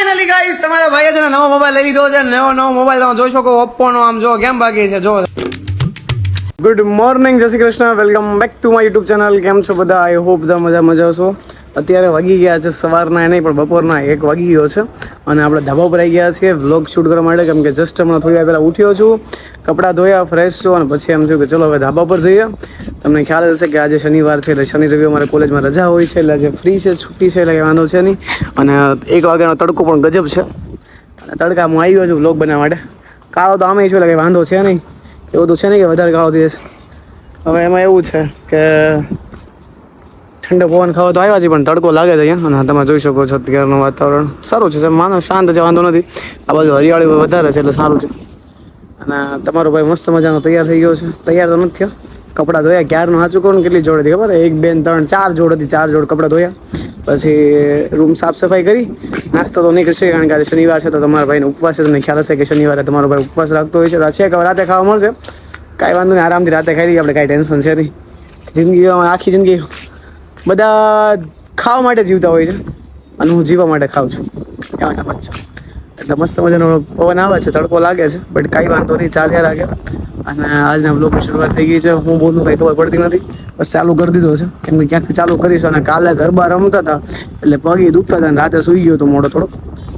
Finally guys તમારા ભાઈએ છે ને નવો મોબાઈલ લઈ લીધો છે. નવો નવો મોબાઈલ તમે જોઈ શકો. ઓપ્પો નો આમ જો કેમ બાકી છે? જો. Good morning Jay Shri Krishna. Welcome back to my YouTube channel કેમ છો બધા? આઈ હોપ બધા મજા મજા છો અત્યારે વાગી ગયા છે સવારના, નહીં, પણ બપોરના એક વાગી ગયો છે. અને આપણે ધાબા પર આવી ગયા છીએ. વ્લોગ શૂટ કરવા માટે, કેમ કે જસ્ટ હમણાં થોડી વાર પહેલાં ઉઠ્યો છું. કપડાં ધોયા ફ્રેશ છું, અને પછી એમ થયું કે ચલો હવે ધાબા પર જઈએ. તમને ખ્યાલ હશે કે આજે શનિવાર છે, એટલે શનિ, રવિ અમારે કોલેજમાં રજા હોય છે, એટલે આજે ફ્રી છે, છુટ્ટી છે, એટલે કંઈ વાંધો છે નહીં. અને એક વાગ્યાનો તડકો પણ ગજબ છે. અને તડકા હું આવ્યો છું વ્લોગ બનાવવા માટે. કાળો તો આમે છું, એટલે કંઈ વાંધો છે નહીં. એવું તો છે નહીં કે વધારે કાળો દેશ હવે એમાં એવું છે કે ઠંડો પવન ખાવા તો આવ્યા છે પણ તડકો લાગે છે અહીંયા. અને તમે જોઈ શકો છો અત્યારનું વાતાવરણ. સારું છે માનો શાંત છે, વાંધો નથી. આ બાજુ હરિયાળી વધારે છે, એટલે સારું છે. અને તમારો ભાઈ મસ્ત મજાનો તૈયાર થઈ ગયો છે. તૈયાર તો નથી થયો. કપડાં ધોયા, ક્યારનું સાચું કરું કેટલી જોડ હતી, ખબર એક, બેન, ત્રણ, ચાર જોડ હતી, ચાર જોડ કપડાં ધોયા. પછી રૂમ સાફ સફાઈ કરી. નાસ્તો તો નહીં કરશે કારણ કે આજે શનિવાર છે, તો તમારા ભાઈને ઉપવાસ છે, તમને ખ્યાલ હશે કે શનિવારે તમારો ભાઈ ઉપવાસ રાખતો હોય છે. છે કે રાતે ખાવા મળશે. કાંઈ વાંધો નહીં, આરામથી રાતે ખાઈ લઈએ, આપણે કાંઈ ટેન્શન છે નહીં. જિંદગીમાં આખી જિંદગી બધા ખાવા માટે જીવતા હોય છે અને હું જીવવા માટે ખાઉં છું. એટલે મસ્ત મજાનો પવન આવે છે, તડકો લાગે છે બટ કાંઈ વાંધો નહીં ચાલ્યા રાખે અને આજના બ્લોગની શરૂઆત થઈ ગઈ છે. હું બોલું, કંઈ ખબર પડતી નથી, બસ ચાલુ કરી દીધો છે. કેમ કે ક્યાંકથી ચાલુ કરીશું અને કાલે ગરબા રમતા હતા, એટલે પગે દુખતા હતા અને રાતે સૂઈ ગયો હતો મોડો થોડો.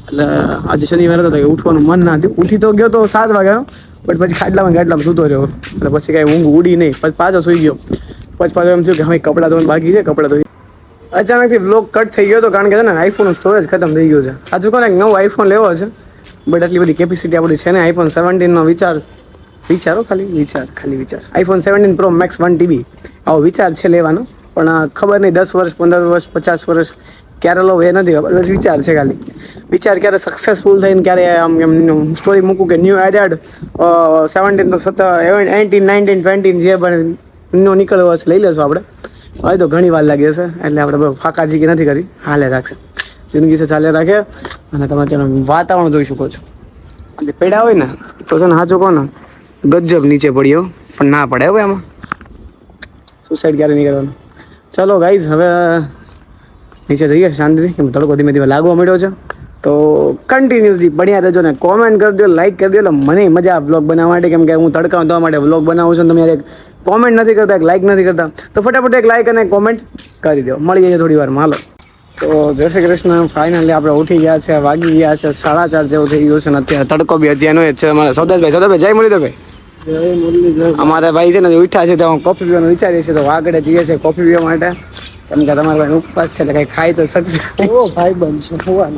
એટલે આજે શનિવાર હતો કે ઉઠવાનું મન ના થયું. ઉઠી તો ગયો તો સાત વાગ્યાનો બટ પછી ખાટલામાં ખાટલામાં સૂતો રહ્યો. એટલે પછી કાંઈ ઊંઘ ઉડી નહીં. પછી પાછો સૂઈ ગયો. પછી પાછું એમ થયું કે હવે કપડાં ધોવાનું બાકી છે, કપડાં ધોઈ. અચાનકથી બ્લોક કટ થઈ ગયો હતો કારણ કે છે ને આઈફોનનું સ્ટોરેજ ખતમ થઈ ગયું છે. હજુ કોને એક નવો આઈફોન લેવો છે બટ આટલી બધી કેપેસિટી આપણી છે ને આઈફોન સેવન્ટીનનો વિચાર વિચારો ખાલી, વિચાર ખાલી વિચાર. IPhone seventeen pro max one TB આવો વિચાર છે લેવાનો, પણ ખબર નહીં, દસ વર્ષ, પંદર વર્ષ, પચાસ વર્ષ ક્યારે લો એ નથી ખબર, બસ વિચાર છે ખાલી. વિચાર ક્યારે સક્સેસફુલ થઈને ક્યારે આમ, એમ સ્ટોરી મૂકું કે ન્યૂ એડેડ સેવન્ટીન તો સત્તર એટીન નાઇન્ટીન ટ્વેન્ટીન જે પણ નો નીકળ્યો હશે લઈ લેશું આપણે. હવે તો ઘણી વાર લાગી જશે એટલે આપણે બહુ જીકી નથી કરી. હાલે રાખશે. જિંદગી છે, ચાલે રાખે. અને તમે તેનું વાતાવરણ જોઈ શકો છો. અને પેડા હોય ને, તો છે ને સાચું કહો ને, ગજબ નીચે પડ્યો પણ ના પડે હવે એમાં. સુસાઇડ ક્યારે નહીં કરવાનું ચલો ગાઈઝ હવે નીચે જઈએ શાંતિથી, કેમ તડકો ધીમે ધીમે લાગવા મળ્યો છે. તો કન્ટિન્યુઅસલી બન્યા રહેજો ને કોમેન્ટ કરી દો લાઈક કરી દો એટલે મને મજા બ્લોગ બનાવવા માટે. કેમ કે હું તડકા ધોવા માટે બ્લોગ બનાવું છું તમે યાર એક કોમેન્ટ નથી કરતા એક લાઇક નથી કરતા. તો ફટાફટ એક લાઇક અને કોમેન્ટ કરી દો. મળી જાય થોડી વાર હાલો તો જય શ્રી કૃષ્ણ ફાઇનલી આપણે ઉઠી ગયા છે વાગી ગયા છે સાડા ચાર જેવું થઈ ગયું છે ને અત્યારે તડકો બી હજી એનો જ છે અમારે. સૌદાસભાઈ સૌદાભાઈ જય મળી ભાઈ અમારે ભાઈ છે ને ઉઠ્યા છે તો કોફી પીવાનું વિચારીએ છીએ તો આગળ જઈએ છીએ કોફી પીવા માટે. કેમ કે તમારા ભાઈ ઉપવાસ છે એટલે કઈ ખાઈ તો શકશે ઓ ભાઈ બનશે હોવા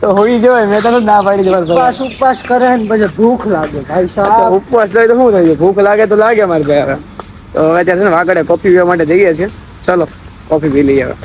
તો હોઈ જવાય મેં તને ના પાડી દેવા ઉપવાસ ઉપવાસ કરે ને પછી ભૂખ લાગે ભાઈ સાહેબ. ઉપવાસ થાય તો શું થઈ જાય ભૂખ લાગે તો લાગે મારે ભાઈ હવે અત્યારે ને વાગડે કોફી પીવા માટે જઈએ છીએ. ચલો કોફી પી લઈએ હવે.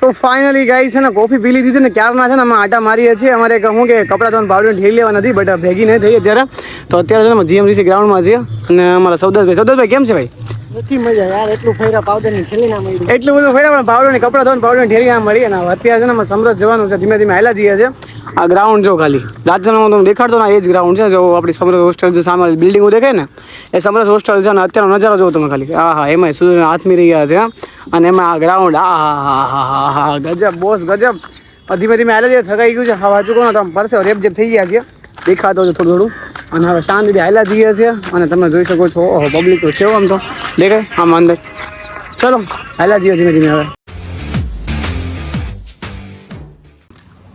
તો ફાઇનલી ગાઈ છે ને કોફી પી લીધી ને ક્યારના છે ને અમે આટા મારીએ છીએ. અમારે એક શું કે કપડાં ધોવાનું પાવડર ઠેલી લેવા નથી બટ ભેગી નહીં થઈ અત્યારે. તો અત્યારે છે ને જીએમડીસી ગ્રાઉન્ડમાં છીએ. અને અમારા સૌદાસભાઈ સૌદાસભાઈ કેમ છે ભાઈ? નથી મજા યાર, એટલું ફેરા પાવડરની ના મળી. એટલું બધું ફેરા પણ પાવડરની કપડા ધોવાનું પાવડર ઠેલી ના મળી. અને અત્યારે છે ને સમરજ જવાનું છે, ધીમે ધીમે હાલા જઈએ છે આ ગ્રાઉન્ડ જો ખાલી. રાત્રે હું તમને દેખાડતો ને, એ જ ગ્રાઉન્ડ છે. જો આપણી સમરસ હોસ્ટેલ જે સામે બિલ્ડિંગો દેખાય ને, એ સમરસ હોસ્ટેલ છે અને અત્યારનો નજારો જોવો તમે ખાલી. હા હા એમાં સૂર્યના હાથમી રહ્યા છે અને એમાં આ ગ્રાઉન્ડ આ હા હા હા હા ગજબ, બોસ ગજબ. ધીમે ધીમે હાલે છે થકાઈ ગયું છે. હા વાંચું કોણ તો આમ પરસે રેપ જેપ થઈ ગયા છે. દેખાતો છે થોડું થોડું. અને હવે શાંતિથી હાલ્યા જઈએ છીએ અને તમે જોઈ શકો છો, ઓહો પબ્લિક તો છે આમ તો. દેખાય? આમ અંદર. ચલો, હાલ્યા જઈએ ધીમે ધીમે હવે.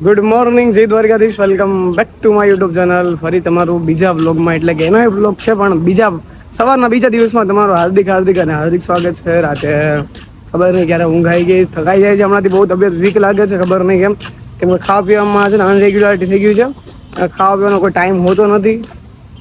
Good morning Jay Dwarkadhish. Welcome back to my YouTube channel ફરી તમારું બીજા વ્લોગમાં એટલે કે એનો વ્લોગ છે, પણ બીજા, સવારના બીજા દિવસમાં તમારું હાર્દિક હાર્દિક અને હાર્દિક સ્વાગત છે રાતે. ખબર નહીં ક્યારે ઊંઘ આવી ગઈ, થકાઈ જાય છે, હમણાંથી બહુ તબિયત વીક લાગે છે, ખબર નહીં કેમ. કેમ કે ખાવા પીવામાં છે ને અનરેગ્યુલારિટી થઈ ગયું છે. ખાવા પીવાનો કોઈ ટાઈમ હોતો નથી.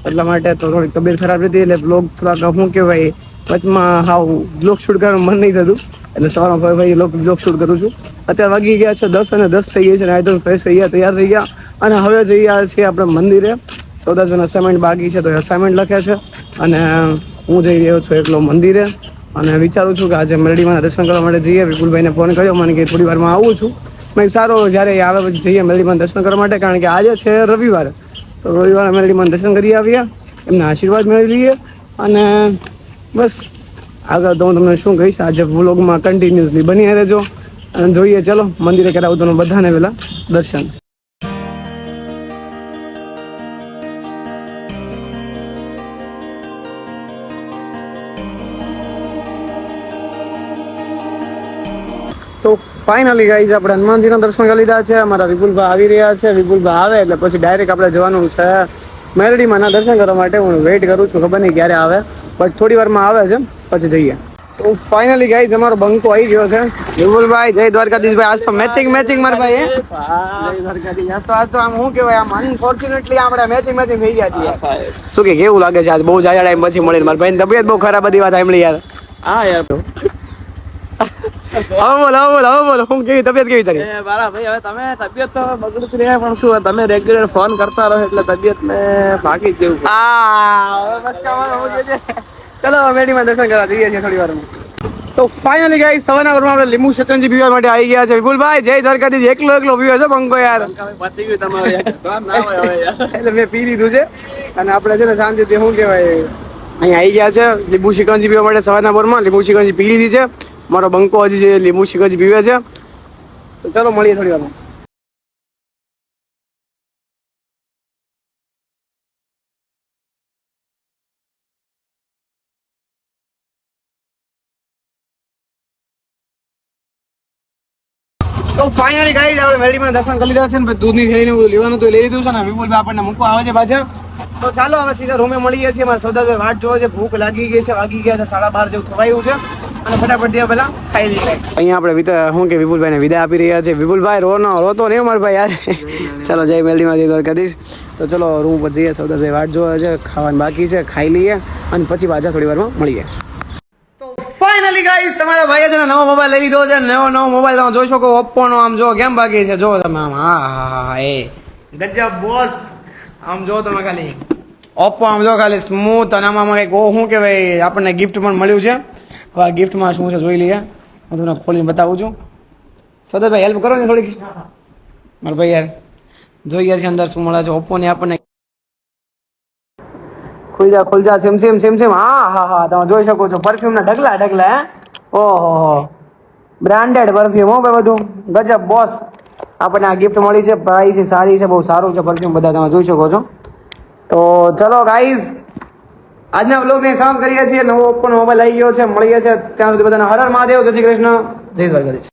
એટલા માટે તો થોડીક તબિયત ખરાબ હતી, એટલે બ્લોગ થોડાક, શું કહેવાય, વચમાં હાવ બ્લોગ શૂટ કરવાનું મન નહીં થતું. એટલે સવારમાં ભાઈ ભાઈ બ્લોગ શૂટ કરું છું. અત્યારે વાગી ગયા છે દસ અને દસ થઈ ગયા છે આઈટમ ફ્રેશ થઈ ગયા, તૈયાર થઈ ગયા. અને હવે જઈ આવ્યા છીએ આપણે મંદિરે. સૌદાજન અસાઇનમેન્ટ બાકી છે, તો અસાઇનમેન્ટ લખે છે. અને હું જઈ રહ્યો છું એકલો મંદિરે. અને વિચારું છું કે આજે મેરડીમાં દર્શન કરવા માટે જઈએ. વિપુલભાઈને ફોન કર્યો, મને કે થોડી વારમાં આવું છું. મેં સારો જ્યારે આવે પછી જઈએ મેરડીમાં દર્શન કરવા માટે. કારણ કે આજે છે રવિવાર. તો રવિવારે અમે દર્શન કરી આવ્યા. એમના આશીર્વાદ મેળવી લઈએ અને બસ આગળ તો હું તમને શું કહીશ, આજે વ્લોગમાં કન્ટિન્યુઅસલી બની રહેજો. અને જોઈએ, ચાલો, મંદિરે કરાવું તમને બધાને પહેલાં દર્શન. તો ફાઇનલી ગાઈઝ આપણે હનુમાનજીના દર્શન કરી લીધા છે. અમારા વિપુલભાઈ આવી રહ્યા છે. વિપુલભાઈ આવે એટલે પછી ડાયરેક્ટ આપણે જવાનું છે મેરડીમાંના દર્શન કરવા માટે હું વેઇટ કરું છું. ખબર નહીં ક્યારે આવે. બટ થોડી વારમાં આવે છે. પછી જઈએ. તો ફાઇનલી ગાઈઝ અમારો બંકો આવી ગયો છે. વિપુલભાઈ જય દ્વારકાધીશભાઈ. આજ તો મેચિંગ મેચિંગ મારા ભાઈ? જય દ્વારકાધીશ. આજ તો આજ તો આમ શું કહેવાય? આમ અનફોર્ચ્યુનેટલી આપણે મેચિંગ મેચિંગ થઈ ગયા છીએ. શું કે કેવું લાગે છે? આજ બહુ જાજા ટાઈમ પછી મળીને મારા ભાઈની તબિયત બહુ ખરાબ બધી વાત સાંભળી યાર. હા યાર. હવે બોલ હવે બોલ હવે બોલ હું કેવી તબિયત કેવી તારી? એ મારા ભાઈ હવે તમે તબિયત તો બગડતી રહે પણ શું તમે રેગ્યુલર ફોન કરતા રહો એટલે તબિયત ને ભાગી જ જેવું આ હવે બસ કામ હું જે. ચલો મેડીમાં દર્શન કરવા જઈએ છીએ થોડી વારમાં. તો ફાઇનલી ગાઈ સવારના વારમાં આપણે લીંબુ શકંજી પીવા માટે આવી ગયા છે. વિપુલભાઈ જય દ્વારકાધીશ. એકલો એકલો પીવે છે બંકો યાર. પતી ગયું તમારે. એટલે મેં પી લીધું છે. અને આપણે છે ને શાંતિથી શું કહેવાય અહીંયા આવી ગયા છે લીંબુ શિકંજી પીવા માટે સવારના બોરમાં લીંબુ શિકંજી પી લીધી છે. મારો બંકો હજી છે લીંબુ શિકંજી પીવે છે. તો ચાલો મળીએ થોડી વારમાં. તો ફાઇનલી ગાઈઝ આપણે મેરડીમાં દર્શન કરી લીધા છે દૂધની લેવાનું તો લઈ લીધું છે ને વિપુલભાઈ આપણને મૂકવા આવે છે પાછા. તો ચાલો હવે સીધા રૂમે મળીએ છીએ. મારા વાટ જોવે છે. ભૂખ લાગી ગઈ છે, વાગી ગયા છે, સાડા બાર જેવું થવાયું છે. અને ફટાફટ દે પેલા ખાઈ લઈએ. અહીંયા આપણે વિતા શું કે વિપુલભાઈને વિદાય આપી રહ્યા છે. વિપુલભાઈ રો રોતો નહીં અમાર ભાઈ યાર. ચાલો જય મેલડીમાં જઈ કદીશ તો ચલો રૂમ પર જઈએ સૌદાભાઈ વાટ જોવે છે ખાવાનું બાકી છે ખાઈ લઈએ અને પછી પાછા થોડી વારમાં મળીએ. તો ફાઇનલી ગાઈસ તમારા ભાઈએ છે ને નવો મોબાઈલ લઈ લીધો છે. નવો નવો મોબાઈલ તમે જોઈ શકો ઓપ્પો આમ જો કેમ બાકી છે? જો તમે આમ હા હા હા એ. ગજબ બોસ આમ જો તમે ખાલી. ઓપ્પો આમ જો ખાલી સ્મૂથ અને આમાં કંઈક શું કહેવાય આપણને ગિફ્ટ પણ મળ્યું છે. હવે આ ગિફ્ટમાં શું છે જોઈ લઈએ. હું તમને ખોલીને બતાવું છું. સદરભાઈ હેલ્પ કરો ને થોડીક. મારા ભાઈ યાર જોઈએ છે અંદર શું મળે છે. ઓપ્પો ને આપણને ખુલ જા ખુલ જા સેમ સેમ સેમ સેમ હા હા હા, તમે જોઈ શકો છો. પરફ્યુમ ના ઢગલા ઢગલા, હે? ઓહો બ્રાન્ડેડ પરફ્યુમ હો ભાઈ, બધું. ગજબ બોસ આપણને આ ગિફ્ટ મળી છે. પ્રાઇસ સારી છે, બહુ સારું છે પરફ્યુમ બધા તમે જોઈ શકો છો. તો ચલો ગાઈઝ આજના વ્લોગને સમાપ્ત કરીએ છીએ. નવો મોબાઈલ આવી ગયો છે. મળીએ છીએ ત્યાં સુધી બધાને. હર હર મહાદેવ. જય શ્રી કૃષ્ણ. જય દ્વારકાધીશ.